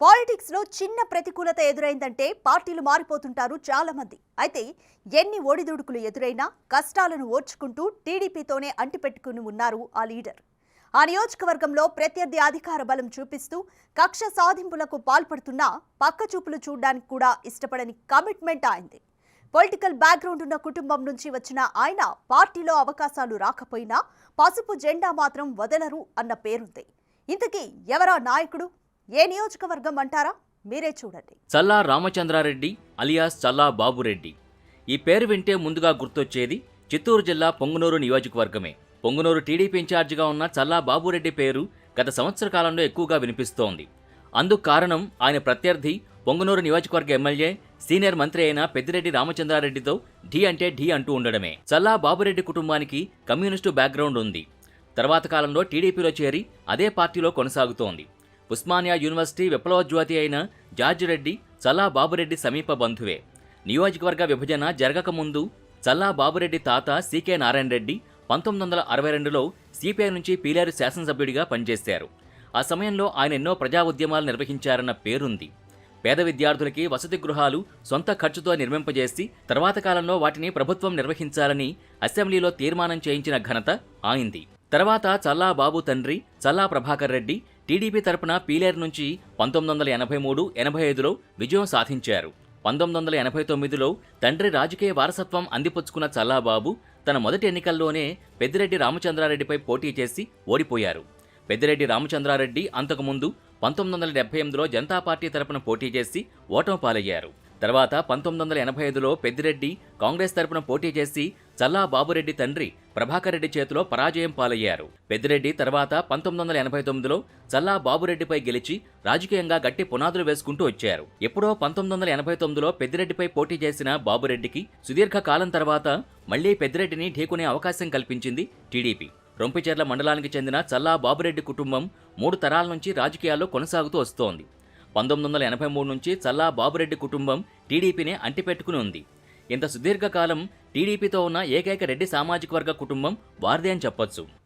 పాలిటిక్స్లో చిన్న ప్రతికూలత ఎదురైందంటే పార్టీలు మారిపోతుంటారు చాలా మంది అయితే ఎన్ని ఒడిదుడుకులు ఎదురైనా కష్టాలను ఓర్చుకుంటూ టీడీపీతోనే అంటిపెట్టుకుని ఉన్నారు ఆ లీడర్. ఆ నియోజకవర్గంలో ప్రత్యర్థి అధికార బలం చూపిస్తూ కక్ష సాధింపులకు పాల్పడుతున్నా పక్క చూపులు చూడడానికి కూడా ఇష్టపడని కమిట్మెంట్ ఆయనది. పొలిటికల్ బ్యాక్గ్రౌండ్ ఉన్న కుటుంబం నుంచి వచ్చిన ఆయన పార్టీలో అవకాశాలు రాకపోయినా పసుపు జెండా మాత్రం వదలరు అన్న పేరుంది. ఇంతకీ ఎవరా నాయకుడు? ఏ నియోజకవర్గం అంటారా? మీరే చూడండి. చల్లా రామచంద్రారెడ్డి అలియాస్ చల్లా బాబురెడ్డి. ఈ పేరు వింటే ముందుగా గుర్తొచ్చేది చిత్తూరు జిల్లా పొంగునూరు నియోజకవర్గమే. పొంగునూరు టీడీపీ ఇన్ఛార్జిగా ఉన్న చల్లా బాబురెడ్డి పేరు గత సంవత్సర కాలంలో ఎక్కువగా వినిపిస్తోంది. అందుకు కారణం ఆయన ప్రత్యర్థి పొంగునూరు నియోజకవర్గ ఎమ్మెల్యే సీనియర్ మంత్రి అయిన పెద్దిరెడ్డి రామచంద్రారెడ్డితో ఢీ అంటే ఢీ అంటూ ఉండడమే. చల్లా బాబురెడ్డి కుటుంబానికి కమ్యూనిస్టు బ్యాక్గ్రౌండ్ ఉంది. తర్వాత కాలంలో టీడీపీలో చేరి అదే పార్టీలో కొనసాగుతోంది. ఉస్మానియా యూనివర్సిటీ విప్లవజ్యోతి అయిన జార్జ్ రెడ్డి చల్లా బాబురెడ్డి సమీప బంధువే. నియోజకవర్గ విభజన జరగకముందు చల్లా బాబురెడ్డి తాత సీకే నారాయణ రెడ్డి పంతొమ్మిది వందల అరవై రెండులో సిపిఐ నుంచి పీలేరు శాసనసభ్యుడిగా పనిచేశారు. ఆ సమయంలో ఆయన ఎన్నో ప్రజా ఉద్యమాలు నిర్వహించారన్న పేరుంది. పేద విద్యార్థులకి వసతి గృహాలు సొంత ఖర్చుతో నిర్మింపజేసి తర్వాత కాలంలో వాటిని ప్రభుత్వం నిర్వహించాలని అసెంబ్లీలో తీర్మానం చేయించిన ఘనత ఆయింది. తర్వాత చల్లా బాబు తండ్రి చల్లా ప్రభాకర్ రెడ్డి టీడీపీ తరపున పీలేరు నుంచి పంతొమ్మిది వందల ఎనభై మూడు ఎనభై ఐదులో విజయం సాధించారు. పంతొమ్మిది వందల ఎనభై తొమ్మిదిలో తండ్రి రాజకీయ వారసత్వం అందిపుచ్చుకున్న చల్లాబాబు తన మొదటి ఎన్నికల్లోనే పెద్దిరెడ్డి రామచంద్రారెడ్డిపై పోటీ చేసి ఓడిపోయారు. పెద్దిరెడ్డి రామచంద్రారెడ్డి అంతకుముందు పంతొమ్మిది వందల డెబ్బై ఎనిమిదిలో జనతా పార్టీ తరపున పోటీ చేసి ఓటమి పాలయ్యారు. తర్వాత పంతొమ్మిది వందల ఎనభై ఐదులో పెద్దిరెడ్డి కాంగ్రెస్ తరపున పోటీ చేసి చల్లా బాబురెడ్డి తండ్రి ప్రభాకర్ రెడ్డి చేతిలో పరాజయం పాలయ్యారు. పెద్దిరెడ్డి తర్వాత పంతొమ్మిది వందల ఎనభై తొమ్మిదిలో చల్లా బాబురెడ్డిపై గెలిచి రాజకీయంగా గట్టి పునాదులు వేసుకుంటూ వచ్చారు. ఎప్పుడో పంతొమ్మిది వందల ఎనభై తొమ్మిదిలో పెద్దిరెడ్డిపై పోటీ చేసిన బాబురెడ్డికి సుదీర్ఘ కాలం తర్వాత మళ్ళీ పెద్దిరెడ్డిని ఢీకొనే అవకాశం కల్పించింది టీడీపీ. రొంపిచెర్ల మండలానికి చెందిన చల్లా బాబురెడ్డి కుటుంబం మూడు తరాల నుంచి రాజకీయాల్లో కొనసాగుతూ వస్తోంది. పంతొమ్మిది వందల ఎనభై మూడు నుంచి చల్లా బాబురెడ్డి కుటుంబం టీడీపీనే అంటిపెట్టుకుని ఉంది. ఇంత సుదీర్ఘకాలం టీడీపీతో ఉన్న ఏకైక రెడ్డి సామాజిక వర్గ కుటుంబం వారిదే అని చెప్పొచ్చు.